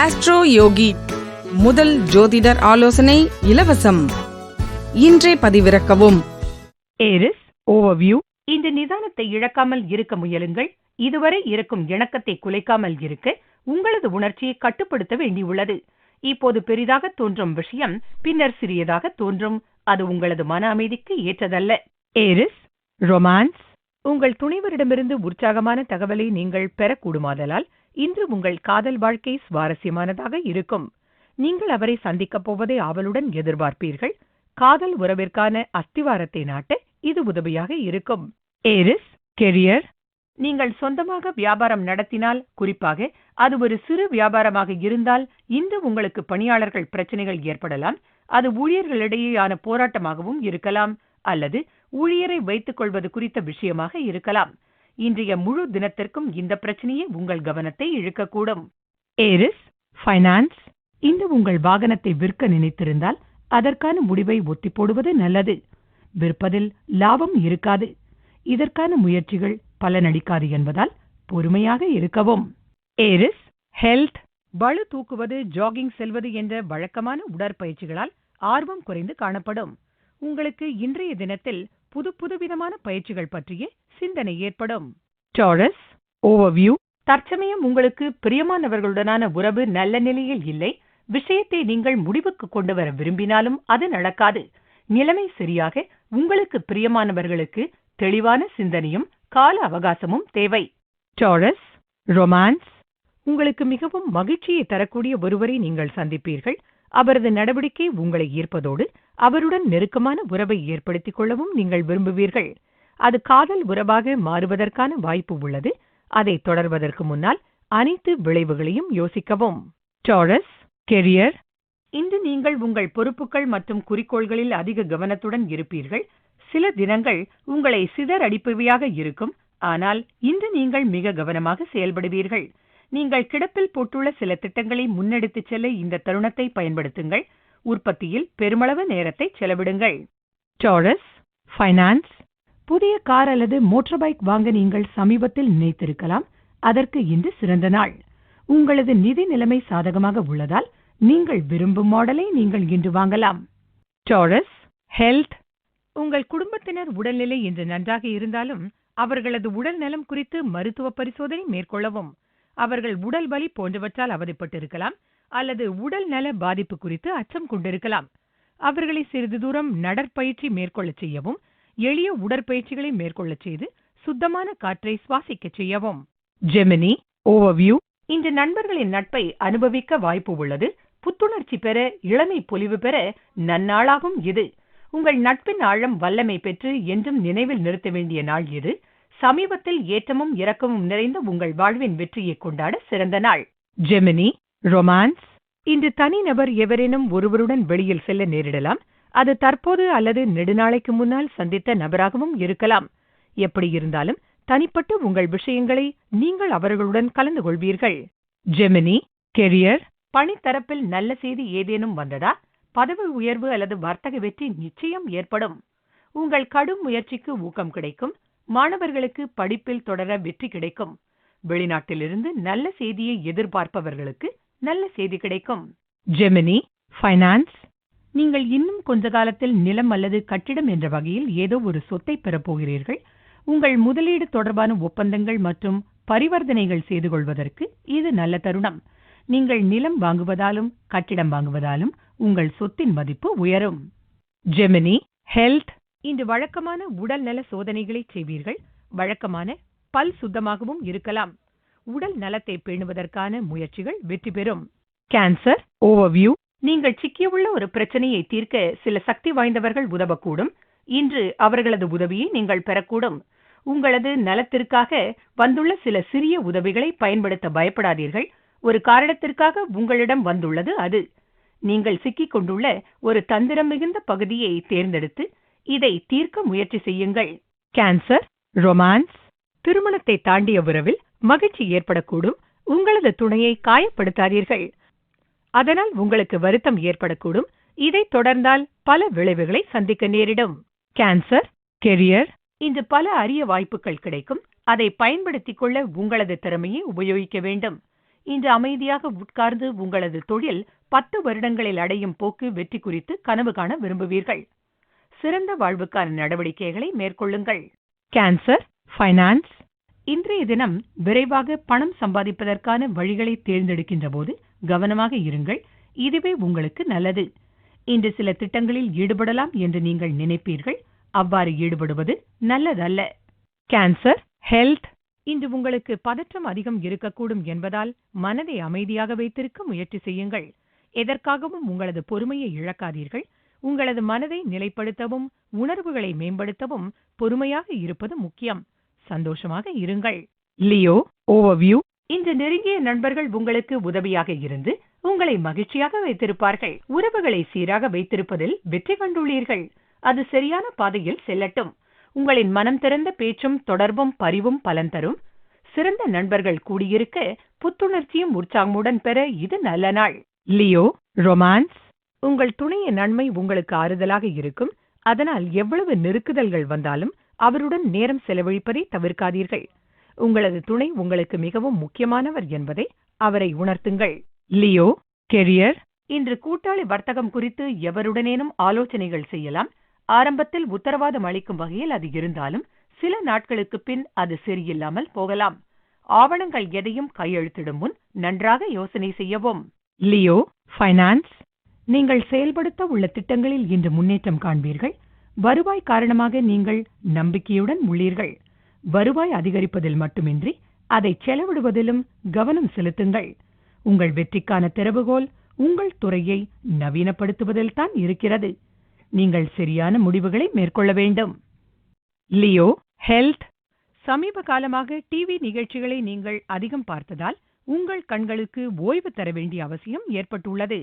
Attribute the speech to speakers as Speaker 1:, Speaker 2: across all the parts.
Speaker 1: Astro யோகி முதல் ஜோதிடர் ஆலோசனை இலவசம். இன்றே பதிவிறக்கவும்.
Speaker 2: ஏரிஸ் ஓவர்வியூ இந்த நிதானத்தை இழக்காமல் இருக்க முயலுங்கள். இதுவரை இருக்கும் இணக்கத்தை குலைக்காமல் இருக்க உங்களது உணர்ச்சியை கட்டுப்படுத்த வேண்டியுள்ளது. இப்போது பெரிதாக தோன்றும் விஷயம் பின்னர் சிறியதாக தோன்றும். அது உங்களது மன அமைதிக்கு ஏற்றதல்ல. ஏரிஸ் ரொமான்ஸ் உங்கள் துணைவரிடமிருந்து உற்சாகமான தகவலை நீங்கள் பெறக்கூடுமாதலால் இன்று உங்கள் காதல் வாழ்க்கை சுவாரஸ்யமானதாக இருக்கும். நீங்கள் அவரை சந்திக்கப் போவதை ஆவலுடன் எதிர்பார்ப்பீர்கள். காதல் உறவிற்கான அஸ்திவாரத்தை நாட்ட இது உதவியாக இருக்கும். ஏரிஸ் கெரியர் நீங்கள் சொந்தமாக வியாபாரம் நடத்தினால் குறிப்பாக அது ஒரு சிறு வியாபாரமாக இருந்தால் இன்று உங்களுக்கு பணியாளர்கள் பிரச்சனைகள் ஏற்படலாம். அது ஊழியர்களிடையேயான போராட்டமாகவும் இருக்கலாம் அல்லது ஊழியரை வைத்துக் கொள்வது குறித்த விஷயமாக இருக்கலாம். இன்றைய முழு தினத்திற்கும் இந்த பிரச்சனையே உங்கள் கவனத்தை இழுக்கக்கூடும். ஏரிஸ் ஃபைனான்ஸ் இன்று உங்கள் வாகனத்தை விற்க நினைத்திருந்தால் அதற்கான முடிவை ஒத்தி போடுவது நல்லது. விற்பதில் லாபம் இருக்காது. இதற்கான முயற்சிகள் பலனளிக்காது என்பதால் பொறுமையாக இருக்கவும். ஏரிஸ் ஹெல்த் பளு தூக்குவது ஜாகிங் செல்வது என்ற வழக்கமான உடற்பயிற்சிகளால் ஆர்வம் குறைந்து காணப்படும். உங்களுக்கு இன்றைய தினத்தில் புது புதுவிதமான பயிற்சிகள் பற்றிய சிந்தனை ஏற்படும். டாரஸ் ஓவர்வியூ தற்சமயம் உங்களுக்கு பிரியமானவர்களுடனான உறவு நல்ல நிலையில் இல்லை. விஷயத்தை நீங்கள் முடிவுக்கு கொண்டு வர விரும்பினாலும் அது நடக்காது. நிலைமை சரியாக உங்களுக்கு பிரியமானவர்களுக்கு தெளிவான சிந்தனையும் கால அவகாசமும் தேவை. டாரஸ் ரொமான்ஸ் உங்களுக்கு மிகவும் மகிழ்ச்சியை தரக்கூடிய ஒருவரை நீங்கள் சந்திப்பீர்கள். அவரது நடவடிக்கை உங்களை ஈர்ப்பதோடு அவருடன் நெருக்கமான உறவை ஏற்படுத்திக் கொள்ளவும் நீங்கள் விரும்புவீர்கள். அது காதல் உறவாக மாறுவதற்கான வாய்ப்பு உள்ளது. அதை தொடர்வதற்கு முன்னால் அனைத்து விளைவுகளையும் யோசிக்கவும். டாரஸ் கெரியர் இன்று நீங்கள் உங்கள் பொறுப்புகள் மற்றும் குறிக்கோள்களில் அதிக கவனத்துடன் இருப்பீர்கள். சில தினங்கள் உங்களை சிதறடிப்பவையாக இருக்கும். ஆனால் இன்று நீங்கள் மிக கவனமாக செயல்படுவீர்கள். நீங்கள் கிடப்பில் போட்டுள்ள சில திட்டங்களை முன்னெடுத்துச் செல்ல இந்த தருணத்தை பயன்படுத்துங்கள். உற்பத்தியில் பெருமளவு நேரத்தை செலவிடுங்கள். டாரஸ் ஃபைனான்ஸ் புதிய கார் அல்லது மோட்டார் பைக் வாங்க நீங்கள் சமீபத்தில் நினைத்திருக்கலாம். அதற்கு இன்று சிறந்த நாள். உங்களது நிதி நிலைமை சாதகமாக உள்ளதால் நீங்கள் விரும்பும் மாடலை நீங்கள் இன்று வாங்கலாம். டாரஸ் ஹெல்த் உங்கள் குடும்பத்தினர் உடல்நிலை இன்று நன்றாக இருந்தாலும் அவர்களது உடல் நலம் குறித்து மருத்துவ பரிசோதனை மேற்கொள்ளவும். அவர்கள் உடல் வலி போன்றவற்றால் அவதிப்பட்டிருக்கலாம் அல்லது உடல் நல பாதிப்பு குறித்து அச்சம் கொண்டிருக்கலாம். அவர்களை சிறிது தூரம் நடற்பயிற்சி மேற்கொள்ளச் செய்யவும் எளிய உடற்பயிற்சிகளை மேற்கொள்ளச் செய்து சுத்தமான காற்றை சுவாசிக்கச் செய்யவும். ஜெமினி ஓவர்வியூ இன்று நண்பர்களின் நட்பை அனுபவிக்க வாய்ப்பு உள்ளது. புத்துணர்ச்சி பெற இளமை பொலிவு பெற நன்னாளாகும் இது. உங்கள் நட்பின் ஆழம் வல்லமை பெற்று என்றும் நினைவில் நிறுத்த வேண்டிய நாள் இது. சமீபத்தில் ஏற்றமும் இரக்கமும் நிறைந்த உங்கள் வாழ்வின் வெற்றியை கொண்டாட சிறந்த நாள். ஜெமினி ரொமான்ஸ் இன்று தனிநபர் எவரேனும் ஒருவருடன் வெளியில் செல்ல நேரிடலாம். அது தற்போது அல்லது நெடுநாளைக்கு முன்னால் சந்தித்த நபராகவும் இருக்கலாம். எப்படி இருந்தாலும் தனிப்பட்ட உங்கள் விஷயங்களை நீங்கள் அவர்களுடன் கலந்து கொள்வீர்கள். ஜெமினி கெரியர் பணித்தரப்பில் நல்ல செய்தி ஏதேனும் வந்ததா? பதவி உயர்வு அல்லது வர்த்தக வெற்றி நிச்சயம் ஏற்படும். உங்கள் கடும் முயற்சிக்கு ஊக்கம் கிடைக்கும். மாணவர்களுக்கு படிப்பில் தொடர வெற்றி கிடைக்கும். வெளிநாட்டிலிருந்து நல்ல செய்தியை எதிர்பார்ப்பவர்களுக்கு நல்ல செய்தி கிடைக்கும். ஜெமினி ஃபைனான்ஸ் நீங்கள் இன்னும் கொஞ்ச காலத்தில் நிலம் அல்லது கட்டிடம் என்ற வகையில் ஏதோ ஒரு சொத்தை பெறப்போகிறீர்கள் உங்கள் முதலீடு தொடர்பான ஒப்பந்தங்கள் மற்றும் பரிவர்த்தனைகள் செய்து கொள்வதற்கு இது நல்ல தருணம். நீங்கள் நிலம் வாங்குவதாலும் கட்டிடம் வாங்குவதாலும் உங்கள் சொத்தின் மதிப்பு உயரும். Gemini health. இன்று வழக்கமான உடல் நல சோதனைகளை செய்வீர்கள். வழக்கமான பல் சுத்தமாகவும் இருக்கலாம். உடல் நலத்தை பேணுவதற்கான முயற்சிகள் வெற்றி பெறும். Cancer overview. நீங்கள் சிக்கியுள்ள ஒரு பிரச்சனையை தீர்க்க சில சக்தி வாய்ந்தவர்கள் உதவக்கூடும். இன்று அவர்களது உதவியை நீங்கள் பெறக்கூடும். உங்களது நலத்திற்காக வந்துள்ள சில சிறிய உதவிகளை பயன்படுத்த பயப்படாதீர்கள். ஒரு காரணத்திற்காக உங்களிடம் வந்துள்ளது அது. நீங்கள் சிக்கிக் கொண்டுள்ள ஒரு தந்திரம் மிகுந்த பகுதியை தேர்ந்தெடுத்து இதை தீர்க்க முயற்சி செய்யுங்கள். கேன்சர் ரொமான்ஸ் திருமணத்தை தாண்டிய உறவில் மகிழ்ச்சி ஏற்படக்கூடும். உங்களது துணையை காயப்படுத்தாதீர்கள். அதனால் உங்களுக்கு வருத்தம் ஏற்படக்கூடும். இதைத் தொடர்ந்தால் பல விளைவுகளை சந்திக்க நேரிடும். கேன்சர் கெரியர் இன்று பல அரிய வாய்ப்புகள் கிடைக்கும். அதை பயன்படுத்திக் கொள்ள உங்களது திறமையை உபயோகிக்க வேண்டும். இன்று அமைதியாக உட்கார்ந்து உங்களது தொழில் பத்து வருடங்களில் அடையும் போக்கு வெற்றி குறித்து கனவு காண விரும்புவீர்கள். சிறந்த வாழ்வுக்கான நடவடிக்கைகளை மேற்கொள்ளுங்கள். கேன்சர் ஃபைனான்ஸ் இன்றைய தினம் விரைவாக பணம் சம்பாதிப்பதற்கான வழிகளை தேர்ந்தெடுக்கின்ற போது கவனமாக இருங்கள். இதுவே உங்களுக்கு நல்லது. இன்று சில திட்டங்களில் ஈடுபடலாம் என்று நீங்கள் நினைப்பீர்கள். அவ்வாறு ஈடுபடுவது நல்லதல்ல. கேன்சர் ஹெல்த் இன்று உங்களுக்கு பதற்றம் அதிகம் இருக்கக்கூடும் என்பதால் மனதை அமைதியாக வைத்திருக்க முயற்சி செய்யுங்கள். எதற்காகவும் உங்களது பொறுமையை இழக்காதீர்கள். உங்களது மனதை நிலைப்படுத்தவும் உணர்வுகளை மேம்படுத்தவும் பொறுமையாக இருப்பது முக்கியம். சந்தோஷமாக இருங்கள். லியோ ஓவர்வியூ இன்று நெருங்கிய நண்பர்கள் உங்களுக்கு உதவியாக இருந்து உங்களை மகிழ்ச்சியாக வைத்திருப்பார்கள். உறவுகளை சீராக வைத்திருப்பதில் வெற்றி கண்டுள்ளீர்கள். அது சரியான பாதையில் செல்லட்டும். உங்களின் மனம் திறந்த பேச்சும் தொடர்பும் பரிவும் பலன் தரும். சிறந்த நண்பர்கள் கூடியிருக்க புத்துணர்ச்சியும் உற்சாகமுடன் பெற இது நல்ல நாள். லியோ ரொமான்ஸ் உங்கள் துணையின் நன்மை உங்களுக்கு ஆறுதலாக இருக்கும். அதனால் எவ்வளவு நெருக்குதல்கள் வந்தாலும் அவருடன் நேரம் செலவழிப்பதை தவிர்க்காதீர்கள். உங்களது துணை உங்களுக்கு மிகவும் முக்கியமானவர் என்பதை அவரை உணர்த்துங்கள். Leo career. இன்று கூட்டாளி வர்த்தகம் குறித்து எவருடனேனும் ஆலோசனைகள் செய்யலாம். ஆரம்பத்தில் உத்தரவாதம் அளிக்கும் வகையில் அது இருந்தாலும் சில நாட்களுக்கு பின் அது சரியில்லாமல் போகலாம். ஆவணங்கள் எதையும் கையெழுத்திடும் முன் நன்றாக யோசனை செய்யவும். லியோ ஃபைனான்ஸ் நீங்கள் செயல்படுத்த உள்ள திட்டங்களில் இன்று முன்னேற்றம் காண்பீர்கள். வருவாய் காரணமாக நீங்கள் நம்பிக்கையுடன் உள்ளீர்கள். வருவாய் அதிகரிப்பதில் மட்டுமின்றி அதை செலவிடுவதிலும் கவனம் செலுத்துங்கள். உங்கள் வெற்றிக்கான திறவுகோல் உங்கள் துறையை நவீனப்படுத்துவதில் தான் இருக்கிறது. நீங்கள் சரியான முடிவுகளை மேற்கொள்ள வேண்டும். Leo health. சமீப காலமாக டிவி நிகழ்ச்சிகளை நீங்கள் அதிகம் பார்த்ததால் உங்கள் கண்களுக்கு ஓய்வு தர வேண்டிய அவசியம் ஏற்பட்டுள்ளது.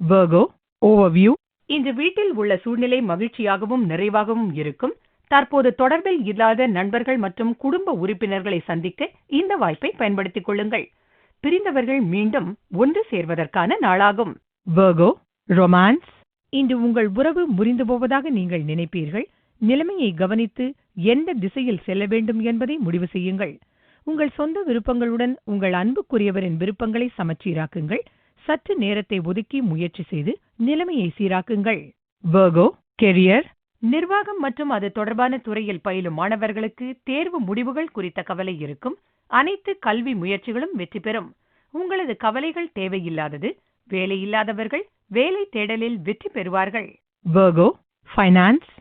Speaker 2: வர்கோ ஓவர்வியூ இன்று வீட்டில் உள்ள சூழ்நிலை மகிழ்ச்சியாகவும் நிறைவாகவும் இருக்கும். தற்போது தொடர்பில் இல்லாத நண்பர்கள் மற்றும் குடும்ப உறுப்பினர்களை சந்திக்க இந்த வாய்ப்பை பயன்படுத்திக் கொள்ளுங்கள். பிரிந்தவர்கள் மீண்டும் ஒன்று சேர்வதற்கான நாளாகும். வர்கோ ரொமான்ஸ் இன்று உங்கள் உறவு முறிந்து போவதாக நீங்கள் நினைப்பீர்கள். நிலைமையை கவனித்து எந்த திசையில் செல்ல வேண்டும் என்பதை முடிவு செய்யுங்கள். உங்கள் சொந்த விருப்பங்களுடன் உங்கள் அன்புக்குரியவரின் விருப்பங்களை சமச்சீராக்குங்கள். சற்று நேரத்தை ஒதுக்கி முயற்சி செய்து நிலைமையை சீராக்குங்கள். வர்கோ கெரியர் நிர்வாகம் மற்றும் அது தொடர்பான துறையில் பயிலும் மாணவர்களுக்கு தேர்வு முடிவுகள் குறித்த கவலை இருக்கும். அனைத்து கல்வி முயற்சிகளும் வெற்றி பெறும். உங்களது கவலைகள் தேவையில்லாதது வேலையில்லாதவர்கள் வேலை தேடலில் வெற்றி பெறுவார்கள். வர்கோ ஃபைனான்ஸ்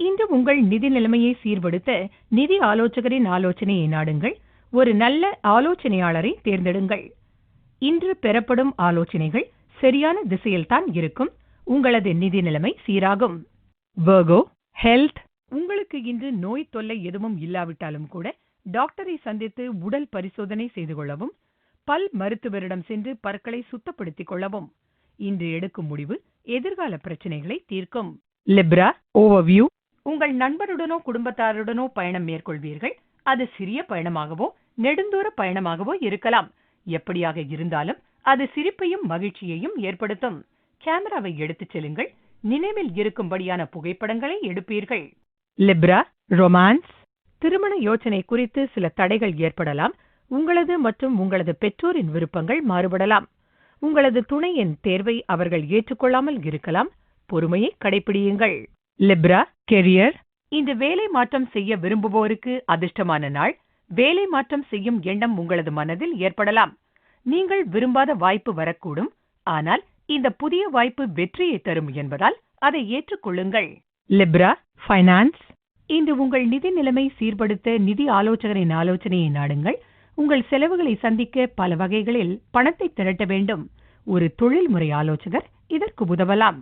Speaker 2: இன்று உங்கள் நிதி நிலைமையை சீர்படுத்த நிதி ஆலோசகரின் ஆலோசனையை நாடுங்கள். ஒரு நல்ல ஆலோசனையாளரை தேர்ந்தெடுங்கள். இன்று பெறப்படும் ஆலோசனைகள் சரியான திசையில்தான் இருக்கும். உங்களது நிதி நிலைமை சீராகும். வர்கோ ஹெல்த் உங்களுக்கு இன்று நோய் தொல்லை எதுவும் இல்லாவிட்டாலும் கூட டாக்டரை சந்தித்து உடல் பரிசோதனை செய்து கொள்ளவும் பல் மருத்துவரிடம் சென்று பற்களை சுத்தப்படுத்திக் கொள்ளவும். இன்று எடுக்கும் முடிவு எதிர்கால பிரச்சனைகளை தீர்க்கும். லிப்ரா ஓவர்வியூ உங்கள் நண்பருடனோ குடும்பத்தாருடனோ பயணம் மேற்கொள்வீர்கள். அது சிறிய பயணமாகவோ நெடுந்தூர பயணமாகவோ இருக்கலாம். எப்படியாக இருந்தாலும் அது சிரிப்பையும் மகிழ்ச்சியையும் ஏற்படுத்தும். கேமராவை எடுத்துச் செல்லுங்கள். நினைவில் இருக்கும்படியான புகைப்படங்களை எடுப்பீர்கள். லிப்ரா ரொமான்ஸ் திருமண யோசனை குறித்து சில தடைகள் ஏற்படலாம். உங்களது மற்றும் உங்களது பெற்றோரின் விருப்பங்கள் மாறுபடலாம். உங்களது துணையின் தேர்வை அவர்கள் ஏற்றுக்கொள்ளாமல் இருக்கலாம். பொறுமையை கடைபிடியுங்கள் லிப்ரா கெரியர் இந்த வேலை மாற்றம் செய்ய விரும்புவோருக்கு அதிர்ஷ்டமான நாள். வேலை மாற்றம் செய்யும் எண்ணம் உங்களது மனதில் ஏற்படலாம். நீங்கள் விரும்பாத வாய்ப்பு வரக்கூடும். ஆனால் இந்த புதிய வாய்ப்பு வெற்றியை தரும் என்பதால் அதை ஏற்றுக்கொள்ளுங்கள். லிப்ரா ஃபைனான்ஸ் இன்று உங்கள் நிதி நிலைமை சீர்படுத்த நிதி ஆலோசகரின் ஆலோசனையை நாடுங்கள். உங்கள் செலவுகளை சந்திக்க பல வகைகளில் பணத்தை திரட்ட வேண்டும். ஒரு தொழில்முறை ஆலோசகர் இதற்கு உதவலாம்.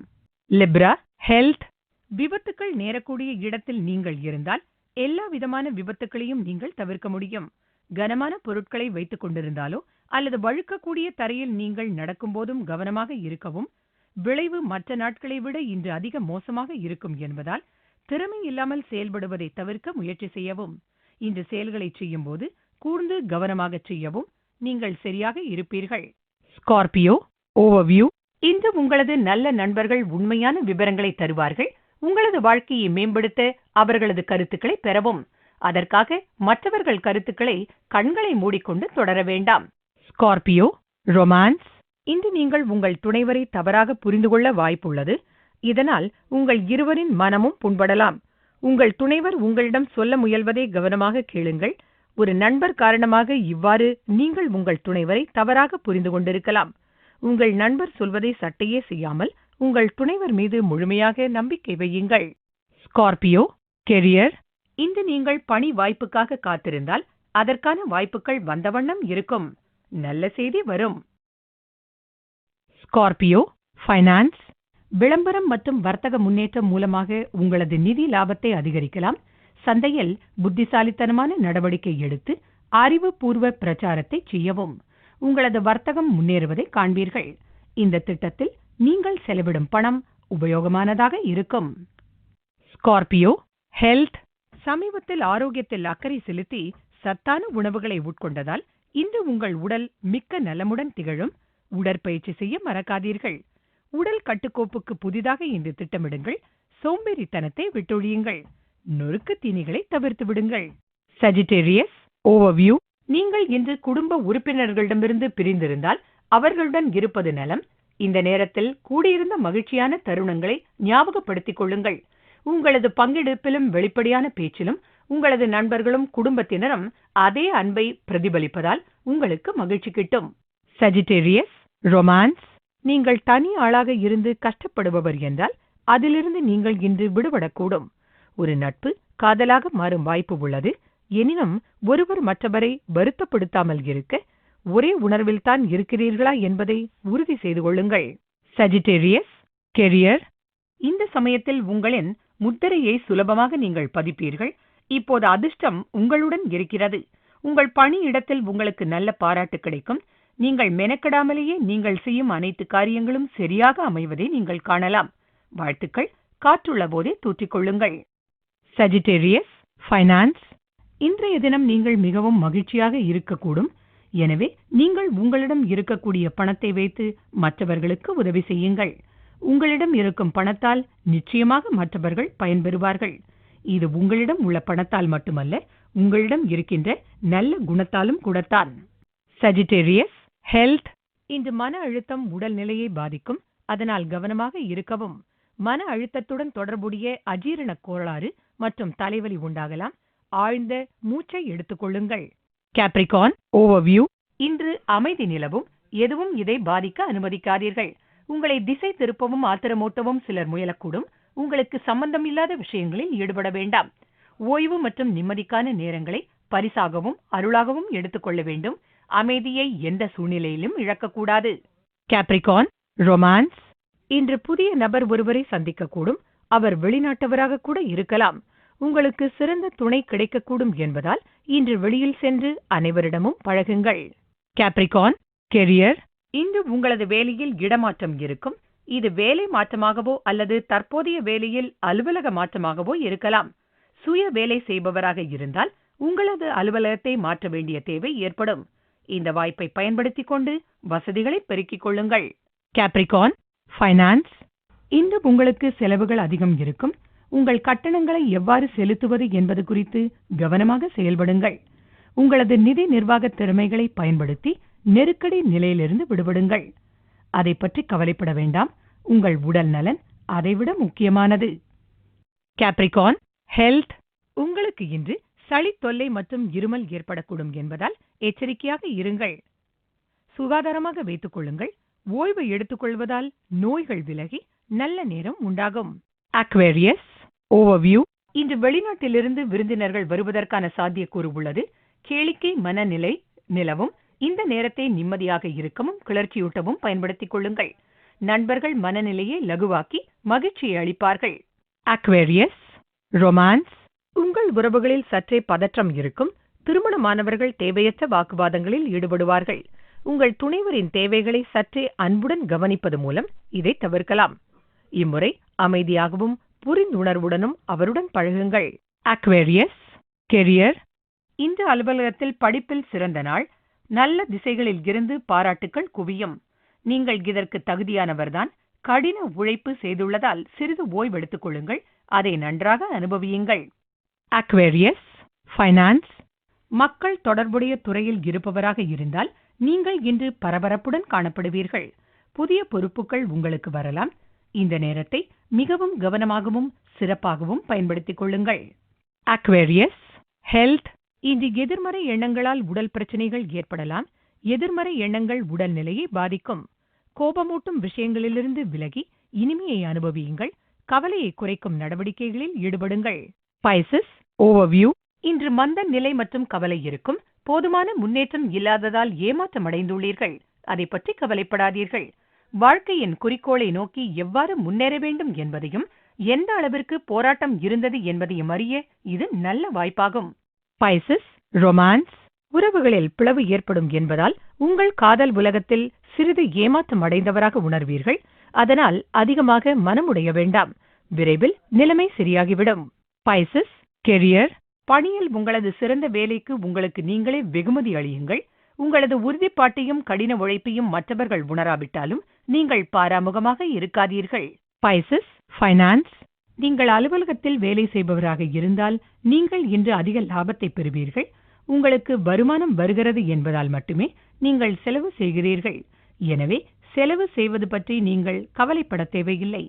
Speaker 2: லிப்ரா ஹெல்த் விபத்துக்கள் நேரக்கூடிய இடத்தில் நீங்கள் இருந்தால் எல்லா விதமான விபத்துக்களையும் நீங்கள் தவிர்க்க முடியும். கனமான பொருட்களை வைத்துக் கொண்டிருந்தாலோ அல்லது வழுக்கக்கூடிய தரையில் நீங்கள் நடக்கும்போதும் கவனமாக இருக்கவும் விளைவு மற்ற நாட்களை விட இன்று அதிக மோசமாக இருக்கும் என்பதால் திறமை இல்லாமல் செயல்படுவதை தவிர்க்க முயற்சி செய்யவும். இன்று செயல்களை செய்யும்போது கூர்ந்து கவனமாக செய்யவும் நீங்கள் சரியாக இருப்பீர்கள். ஸ்கார்பியோ ஓவர்வியூ இன்று உங்களது நல்ல நண்பர்கள் உண்மையான விவரங்களை தருவார்கள். உங்களது வாழ்க்கையை மேம்படுத்த அவர்களது கருத்துக்களை பெறவும். அதற்காக மற்றவர்கள் கருத்துக்களை கண்களை மூடிக்கொண்டு தொடர வேண்டாம். ஸ்கார்பியோ ரொமான்ஸ் இன்று நீங்கள் உங்கள் துணைவரை தவறாக புரிந்து கொள்ள வாய்ப்புள்ளது. இதனால் உங்கள் இருவரின் மனமும் புண்படலாம். உங்கள் துணைவர் உங்களிடம் சொல்ல முயல்வதை கவனமாக கேளுங்கள். ஒரு நண்பர் காரணமாக இவ்வாறு நீங்கள் உங்கள் துணைவரை தவறாக புரிந்து கொண்டிருக்கலாம். உங்கள் நண்பர் சொல்வதை சட்டையே செய்யாமல் உங்கள் துணைவர் மீது முழுமையாக நம்பிக்கை வையுங்கள். ஸ்கார்பியோ கெரியர் இன்று நீங்கள் பணி வாய்ப்புக்காக காத்திருந்தால் அதற்கான வாய்ப்புகள் வந்த வண்ணம் இருக்கும். நல்ல செய்தி வரும். ஸ்கார்பியோ ஃபைனான்ஸ் விளம்பரம் மற்றும் வர்த்தக முன்னேற்றம் மூலமாக உங்களது நிதி லாபத்தை அதிகரிக்கலாம். சந்தையில் புத்திசாலித்தனமான நடவடிக்கை எடுத்து அறிவுபூர்வ பிரச்சாரத்தை செய்யவும். உங்களது வர்த்தகம் முன்னேறுவதை காண்பீர்கள். இந்த திட்டத்தில் நீங்கள் செலவிடும் பணம் உபயோகமானதாக இருக்கும். ஸ்கார்பியோ ஹெல்த் சமீபத்தில் ஆரோக்கியத்தில் அக்கறை செலுத்தி சத்தான உணவுகளை உட்கொண்டதால் இன்று உங்கள் உடல் மிக்க நலமுடன் திகழும். உடற்பயிற்சி செய்ய மறக்காதீர்கள். உடல் கட்டுக்கோப்புக்கு புதிதாக இன்று திட்டமிடுங்கள். சோம்பேறித்தனத்தை விட்டொழியுங்கள். நொறுக்கு தீனிகளை தவிர்த்து விடுங்கள். சஜிடேரியஸ் ஓவர்வியூ நீங்கள் இன்று குடும்ப உறுப்பினர்களிடமிருந்து பிரிந்திருந்தால் அவர்களுடன் இருப்பது நலம். இந்த நேரத்தில் கூடியிருந்த மகிழ்ச்சியான தருணங்களை ஞாபகப்படுத்திக் கொள்ளுங்கள். உங்களது பங்கெடுப்பிலும் வெளிப்படையான பேச்சிலும் உங்களது நண்பர்களும் குடும்பத்தினரும் அதே அன்பை பிரதிபலிப்பதால் உங்களுக்கு மகிழ்ச்சி கிட்டும். சஜிடேரியஸ் ரொமான்ஸ் நீங்கள் தனி ஆளாக இருந்து கஷ்டப்படுபவர் என்றால் அதிலிருந்து நீங்கள் இன்று விடுபடக்கூடும். ஒரு நட்பு காதலாக மாறும் வாய்ப்பு உள்ளது. எனினும் ஒருவர் மற்றவரை வருத்தப்படுத்தாமல் இருக்க ஒரே உணர்வில்தான் இருக்கிறீர்களா என்பதை உறுதி செய்து கொள்ளுங்கள். சஜிடேரியஸ் கெரியர் இந்த சமயத்தில் உங்களின் முத்திரையை சுலபமாக நீங்கள் பதிப்பீர்கள். இப்போது அதிர்ஷ்டம் உங்களுடன் இருக்கிறது. உங்கள் பணியிடத்தில் உங்களுக்கு நல்ல பாராட்டு கிடைக்கும். நீங்கள் மெனக்கெடாமலேயே நீங்கள் செய்யும் அனைத்து காரியங்களும் சரியாக அமைவதை நீங்கள் காணலாம். வாழ்த்துக்கள். காற்றுள்ள போதே தூற்றிக் கொள்ளுங்கள் சஜிடேரியஸ் ஃபைனான்ஸ் இன்றைய தினம் நீங்கள் மிகவும் மகிழ்ச்சியாக இருக்கக்கூடும். எனவே நீங்கள் உங்களிடம் இருக்கக்கூடிய பணத்தை வைத்து மற்றவர்களுக்கு உதவி செய்யுங்கள். உங்களிடம் இருக்கும் பணத்தால் நிச்சயமாக மற்றவர்கள் பயன்பெறுவார்கள். இது உங்களிடம் உள்ள பணத்தால் மட்டுமல்ல உங்களிடம் இருக்கின்ற நல்ல குணத்தாலும் கூடத்தான். சஜிடேரியஸ் ஹெல்த் இன்று மன அழுத்தம் உடல் நிலையை பாதிக்கும். அதனால் கவனமாக இருக்கவும். மன அழுத்தத்துடன் தொடர்புடைய அஜீரண கோளாறு மற்றும் தலைவலி உண்டாகலாம். ஆழ்ந்த மூச்சை எடுத்துக்கொள்ளுங்கள் கேப்ரிகான் ஓவர்வியூ இன்று அமைதி நிலவும். எதுவும் இதை பாதிக்க அனுமதிக்காதீர்கள். உங்களை திசை திருப்பவும் ஆத்திரமூட்டவும் சிலர் முயலக்கூடும். உங்களுக்கு சம்பந்தம் இல்லாத விஷயங்களில் ஈடுபட வேண்டாம். ஓய்வு மற்றும் நிம்மதிக்கான நேரங்களை பரிசாகவும் அருளாகவும் எடுத்துக்கொள்ள வேண்டும். அமைதியை எந்த சூழ்நிலையிலும் இழக்கக்கூடாது. கேப்ரிகான் ரொமான்ஸ் இன்று புதிய நபர் ஒருவரை சந்திக்கக்கூடும். அவர் வெளிநாட்டவராக கூட இருக்கலாம். உங்களுக்கு சிறந்த துணை கிடைக்கக்கூடும் என்பதால் இன்று வெளியில் சென்று அனைவரிடமும் பழகுங்கள். கேப்ரிகான் கெரியர் இன்று உங்களது வேலையில் இடமாற்றம் இருக்கும். இது வேலை மாற்றமாகவோ அல்லது தற்போதைய வேலையில் அலுவலக மாற்றமாகவோ இருக்கலாம். சுய வேலை செய்பவராக இருந்தால் உங்களது அலுவலகத்தை மாற்ற வேண்டிய தேவை ஏற்படும். இந்த வாய்ப்பை பயன்படுத்திக் கொண்டு வசதிகளை பெருக்கிக் கொள்ளுங்கள். கேப்ரிகான் ஃபைனான்ஸ் இன்று உங்களுக்கு செலவுகள் அதிகம் இருக்கும். உங்கள் கட்டணங்களை எவ்வாறு செலுத்துவது என்பது குறித்து கவனமாக செயல்படுங்கள். உங்களது நிதி நிர்வாக திறமைகளை பயன்படுத்தி நெருக்கடி நிலையிலிருந்து விடுபடுங்கள். அதை பற்றி கவலைப்பட வேண்டாம். உங்கள் உடல் நலன் அதைவிட முக்கியமானது. கேப்ரிகான் ஹெல்த் உங்களுக்கு இன்று சளி தொல்லை மற்றும் இருமல் ஏற்படக்கூடும் என்பதால் எச்சரிக்கையாக இருங்கள். சுகாதாரமாக வைத்துக் கொள்ளுங்கள். ஓய்வு எடுத்துக்கொள்வதால் நோய்கள் விலகி நல்ல நேரம் உண்டாகும். அக்வேரியஸ் ஓவர்வியூ இன்று வெளிநாட்டிலிருந்து விருந்தினர்கள் வருவதற்கான சாத்தியக்கூறு உள்ளது. கேளிக்கை மனநிலை நிலவும். இந்த நேரத்தை நிம்மதியாக இருக்கவும் கிளர்ச்சியூட்டவும் பயன்படுத்திக் கொள்ளுங்கள். நண்பர்கள் மனநிலையை லகுவாக்கி மகிழ்ச்சியை அளிப்பார்கள். அக்வேரியஸ் ரொமான்ஸ் உங்கள் உறவுகளில் சற்றே பதற்றம் இருக்கும் திருமணமானவர்கள் தேவையற்ற வாக்குவாதங்களில் ஈடுபடுவார்கள். உங்கள் துணைவரின் தேவைகளை சற்றே அன்புடன் கவனிப்பது மூலம் இதை தவிர்க்கலாம். இம்முறை அமைதியாகவும் புரிந்துணர்வுடனும் அவருடன் பழகுங்கள். அக்வேரியஸ் கெரியர் இந்த அலுவலகத்தில் படிப்பில் சிறந்த நாள் நல்ல திசைகளில் இருந்து பாராட்டுக்கள் குவியும். நீங்கள் இதற்கு தகுதியானவர்தான். கடின உழைப்பு செய்துள்ளதால் சிறிது ஓய்வெடுத்துக் கொள்ளுங்கள். அதை நன்றாக அனுபவியுங்கள். அக்வேரியஸ் ஃபைனான்ஸ் மக்கள் தொடர்புடைய துறையில் இருப்பவராக இருந்தால் நீங்கள் இன்று பரபரப்புடன் காணப்படுவீர்கள். புதிய பொறுப்புகள் உங்களுக்கு வரலாம். இந்த நேரத்தை மிகவும் கவனமாகவும் சிறப்பாகவும் பயன்படுத்திக் கொள்ளுங்கள். அக்வேரியஸ் ஹெல்த் இன்று எதிர்மறை எண்ணங்களால் உடல் பிரச்சனைகள் ஏற்படலாம் எதிர்மறை எண்ணங்கள் உடல் நிலையை பாதிக்கும். கோபமூட்டும் விஷயங்களிலிருந்து விலகி இனிமையை அனுபவியுங்கள் கவலையை குறைக்கும் நடவடிக்கைகளில் ஈடுபடுங்கள். பைசஸ் ஓவர்வியூ இன்று மந்த நிலை மற்றும் கவலை இருக்கும் போதுமான முன்னேற்றம் இல்லாததால் ஏமாற்றம் அடைந்துள்ளீர்கள் அதை பற்றி கவலைப்படாதீர்கள். வாழ்க்கையின் குறிக்கோளை நோக்கி எவ்வாறு முன்னேற வேண்டும் என்பதையும் எந்த அளவிற்கு போராட்டம் இருந்தது என்பதையும் அறிய இது நல்ல வாய்ப்பாகும். ஸ்பைசஸ் ரொமான்ஸ் உறவுகளில் பிளவு ஏற்படும் என்பதால் உங்கள் காதல் உலகத்தில் சிறிது ஏமாற்றம் அடைந்தவராக உணர்வீர்கள். அதனால் அதிகமாக மனமுடைய வேண்டாம். விரைவில் நிலைமை சரியாகிவிடும். பைசஸ் கெரியர் பணியில் உங்களது சிறந்த வேலைக்கு உங்களுக்கு நீங்களே வெகுமதி அளியுங்கள். உங்களது உறுதிப்பாட்டையும் கடின உழைப்பையும் மற்றவர்கள் உணராவிட்டாலும் நீங்கள் பாராமுகமாக இருக்காதீர்கள். பைசஸ் ஃபைனான்ஸ் நீங்கள் அலுவலகத்தில் வேலை செய்பவராக இருந்தால் நீங்கள் இன்று அதிக லாபத்தை பெறுவீர்கள். உங்களுக்கு வருமானம் வருகிறது என்பதால் மட்டுமே நீங்கள் செலவு செய்கிறீர்கள். எனவே செலவு செய்வது பற்றி நீங்கள் கவலைப்பட தேவையில்லை.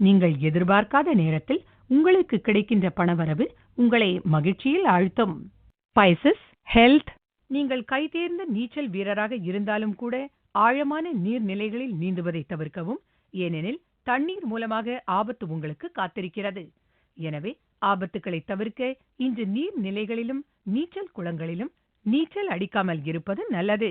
Speaker 2: நீங்கள் எதிர்பார்க்காத நேரத்தில் உங்களுக்கு கிடைக்கின்ற பணவரவு உங்களை மகிழ்ச்சியில் ஆழ்த்தும். பைசஸ் ஹெல்த் நீங்கள் கைதேர்ந்த நீச்சல் வீரராக இருந்தாலும் கூட ஆழமான நீர்நிலைகளில் நீந்துவதை தவிர்க்கவும். ஏனெனில் தண்ணீர் மூலமாக ஆபத்து உங்களுக்கு காத்திருக்கிறது. எனவே ஆபத்துக்களை தவிர்க்க இன்று நீர்நிலைகளிலும் நீச்சல் குளங்களிலும் நீச்சல் அடிக்காமல் இருப்பது நல்லது.